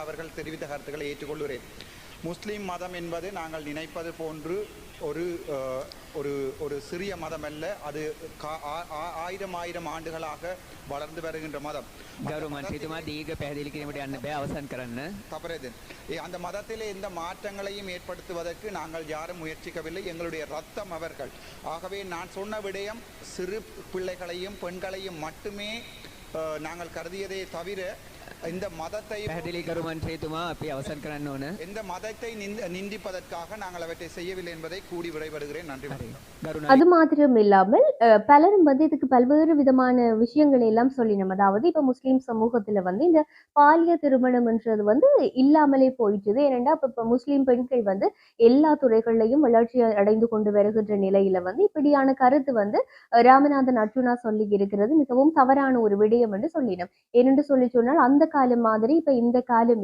அவர்கள் தெரிவித்த கருத்துக்களை ஏற்றுக்கொள்கிறேன் முஸ்லீம் மதம் என்பது நாங்கள் நினைப்பது போன்று ஒரு அஹ், ஒரு ஒரு சிறிய மதம் அல்ல அது கா- ஆ- ஆ- ஆயிரம் ஆயிரம் ஆண்டுகளாக வளர்ந்து வருகின்ற மதம் ගෞරව මන්ත්‍රීතුමා දීර්ඝ පැහැදිලි කිරීමට යන්න බෑ අවසන් කරන්න. தவறது ஏ, அந்த மதத்திலே எந்த மாற்றங்களையும் ஏற்படுத்துவதற்கு நாங்கள் யாரும் முயற்சிக்கவில்லை எங்களுடைய ரத்தம் அவர்கள் ஆகவே நான் சொன்ன விடயம் சிறு பிள்ளைகளையும் பெண்களையும் மட்டுமே அஹ், நாங்கள் கருதியதே தவிர இந்த மதத்தை පැහැදිලි කරු මන්ත්‍රීතුමා අපි අවසන් කරන්න ඕන. எந்த மதத்தை நிந்த- நிந்திப்பதற்காக நாங்கள் அவற்றை செய்யவில்லை என்பதை கூடி விடைபடுகிறேன் நன்றி හරි. வணக்கம். ගරු அது மாத்திரம் இல்லாமல் அஹ், பலரும் வந்து இதுக்கு பல்வேறு விதமான விஷயங்களை எல்லாம் சொல்லினோம் அதாவது இப்ப முஸ்லீம் சமூகத்துல வந்து இந்த பாலிய திருமணம்ன்றது வந்து இல்லாமலே போயிட்டுது ஏனென்றா இப்ப இப்ப முஸ்லீம் பெண்கள் வந்து எல்லா துறைகள்லையும் வளர்ச்சி அடைந்து கொண்டு வருகின்ற நிலையில வந்து இப்படியான கருத்து வந்து அஹ், ராமநாதன் அர்ஜுனா சொல்லி இருக்கிறது மிகவும் தவறான ஒரு விடயம் என்று சொல்லினோம் ஏனென்று சொல்லி சொன்னால் அந்த காலம் மாதிரி இப்ப இந்த காலம்